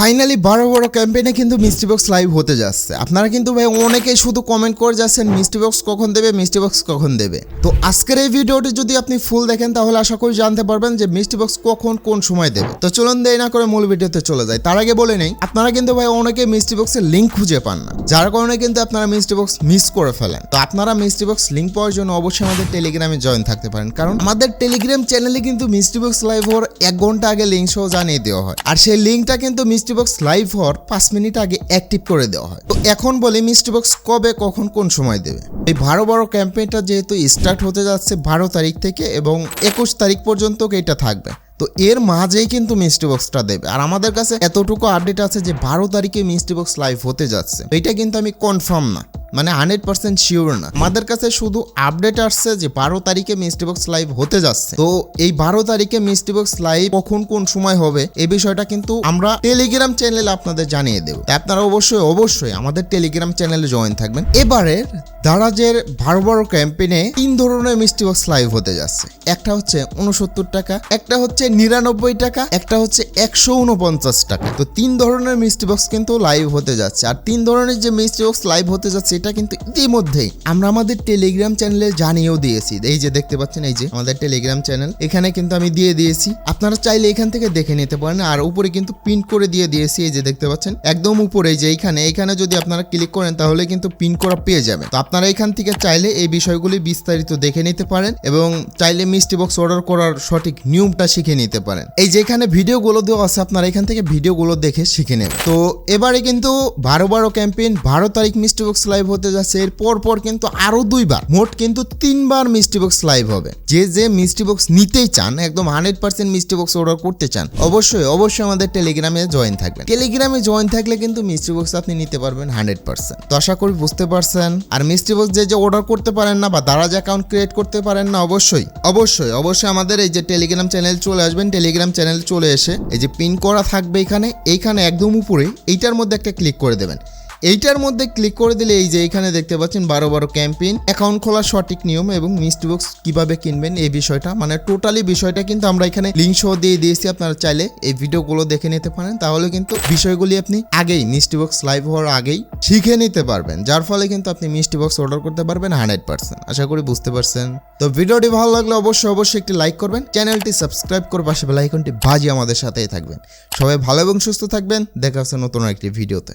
Finally বড় বড় ক্যাম্পেইনে কিন্তু মিস্টি বক্স লাইভ হতে যাচ্ছে। আপনারা কিন্তু ভাই অনেকেই শুধু কমেন্ট করে যাচ্ছেন মিস্টি বক্স কখন দেবে মিস্টি বক্স কখন দেবে? তো আজকের এই ভিডিওটি যদি আপনি ফুল দেখেন, তাহলে আশা করি জানতে পারবেন যে মিস্টি বক্স কখন কোন সময় দেবে। তো চলুন দেরি না করে মূল ভিডিওতে চলে যায় তার আগে বলে নেই, আপনারা কিন্তু ভাই অনেকে মিস্টি বক্সের লিঙ্ক খুঁজে পান না। যার কারণে কিন্তু আপনারা মিস্টি বক্স মিস করে ফেলেন। তো আপনারা মিস্টি বক্স লিঙ্ক পাওয়ার জন্য অবশ্যই আমাদের টেলিগ্রামে জয়েন থাকতে পারেন। কারণ আমাদের টেলিগ্রাম চ্যানেলে কিন্তু মিস্টি বক্স লাইভ হওয়ার এক ঘণ্টা আগে লিঙ্ক সহ জানিয়ে দেওয়া হয়। আর সেই লিঙ্কটা কিন্তু মিস্টি বক্স লাইভ হওয়ার পাঁচ মিনিট আগে অ্যাক্টিভ করে দেওয়া হয়। তো এখন বলে মিস্ট্রি বক্স কবে, কখন, কোন সময় দেবে? এই ভারো বড় ক্যাম্পেইনটা যেহেতু স্টার্ট হতে যাচ্ছে বারো তারিখ থেকে এবং একুশ তারিখ পর্যন্ত এটা থাকবে। তো এর মাঝেই কিন্তু মিস্ট্রি বক্সটা দেবে। আর আমাদের কাছে এতটুকু আপডেট আছে যে বারো তারিখে মিস্ট্রি বক্স লাইভ হতে যাচ্ছে। এটা কিন্তু আমি কনফার্ম না। মানে হান্ড্রেড পার্সেন্ট শিওর না। আমাদের কাছে শুধু আপডেট আসছে যে বারো তারিখে মিস্টি বক্স লাইভ হতে যাচ্ছে। তো এই বারো তারিখে মিস্টি বক্স লাইভ কখন কোন সময় হবে এই বিষয়টা কিন্তু আমরা টেলিগ্রাম চ্যানেলে আপনাদের জানিয়ে দেবো। আপনারা অবশ্যই অবশ্যই আমাদের টেলিগ্রাম চ্যানেলে জয়েন থাকবেন। এবারের দারাজের বারো বারো ক্যাম্পেইনে তিন ধরনের মিস্টি বক্স লাইভ হতে যাচ্ছে। একটা হচ্ছে উনসত্তর টাকা, একটা হচ্ছে নিরানব্বই টাকা, একটা হচ্ছে একশো উনপঞ্চাশ টাকা। তো তিন ধরনের মিস্টি বক্স কিন্তু লাইভ হতে যাচ্ছে। আর তিন ধরনের যে মিস্টি বক্স লাইভ হতে যাচ্ছে এটা কিন্তু ইতিমধ্যেই আমরা আমাদের টেলিগ্রাম চ্যানেলে জানিয়েও দিয়েছি। এই যে দেখতে পাচ্ছেন, এই যে আমাদের টেলিগ্রাম চ্যানেল এখানে কিন্তু আমি দিয়ে দিয়েছি। আপনারা চাইলে এখান থেকে দেখে নিতে পারেন, আর উপরে কিন্তু পিন করে দিয়ে দিয়েছি, এই যে দেখতে পাচ্ছেন। একদম উপরে যে এইখানে এইখানে যদি আপনারা ক্লিক করেন, তাহলে কিন্তু পিন করা পেয়ে যাবেন। তো আপনারা এখান থেকে চাইলে এই বিষয়গুলি বিস্তারিত দেখে নিতে পারেন এবং চাইলে মিষ্টি বক্স অর্ডার করার সঠিক নিয়মটা শিখে নিতে পারেন। এই যে এখানে ভিডিওগুলো দেওয়া আছে, আপনারা এখান থেকে ভিডিওগুলো দেখে শিখে নেবেন। তো এবারে কিন্তু বারো বারো ক্যাম্পেইন বারো তারিখ মিষ্টি বক্স লাইভ হতে যাচ্ছে, এর পর পর কিন্তু আরও দুইবার, মোট কিন্তু তিনবার মিষ্টি বক্স লাইভ হবে। যে যে মিষ্টি বক্স নিতেই চান, একদম হান্ড্রেড পার্সেন্ট মিষ্টি বক্স অর্ডার করতে চান, অবশ্যই অবশ্যই আমাদের টেলিগ্রামে জয়েন থাকবেন। টেলিগ্রামে জয়েন থাকলে কিন্তু মিষ্টি বক্স আপনি নিতে পারবেন হান্ড্রেড পার্সেন্ট তো আশা করি বুঝতে পারছেন। আর মিষ্টি বক্স যে যে অর্ডার করতে পারেন না বা দারাজ অ্যাকাউন্ট ক্রিয়েট করতে পারেন না, অবশ্যই অবশ্যই অবশ্যই আমাদের এই যে টেলিগ্রাম চ্যানেল চলে আসবেন টেলিগ্রাম চ্যানেল চলে এসে এই যে পিন করা থাকবে এখানে, এইখানে একদম উপরে এইটার মধ্যে একটা ক্লিক করে দেবেন। এইটার মধ্যে ক্লিক করে দিলে এই যে এখানে দেখতে পাচ্ছেন বারো বারো ক্যাম্পেইন অ্যাকাউন্ট খোলার সঠিক নিয়ম এবং মিষ্টি বক্স কীভাবে কিনবেন এই বিষয়টা। মানে টোটালি বিষয়টা কিন্তু আমরা এখানে লিঙ্ক সহ দিয়ে দিয়েছি, আপনারা চাইলে এই ভিডিওগুলো দেখে নিতে পারেন। তাহলে কিন্তু বিষয়গুলি আপনি আগেই মিষ্টি বক্স লাইভ হওয়ার আগেই শিখে নিতে পারবেন, যার ফলে কিন্তু আপনি মিষ্টি বক্স অর্ডার করতে পারবেন হান্ড্রেড পার্সেন্ট আশা করি বুঝতে পারছেন। তো ভিডিওটি ভালো লাগলে অবশ্যই অবশ্যই একটি লাইক করবেন, চ্যানেলটি সাবস্ক্রাইব করে পাশে বেলাইকনটি বাজি আমাদের সাথেই থাকবেন। সবাই ভালো এবং সুস্থ থাকবেন, দেখা হচ্ছে নতুন একটি ভিডিওতে।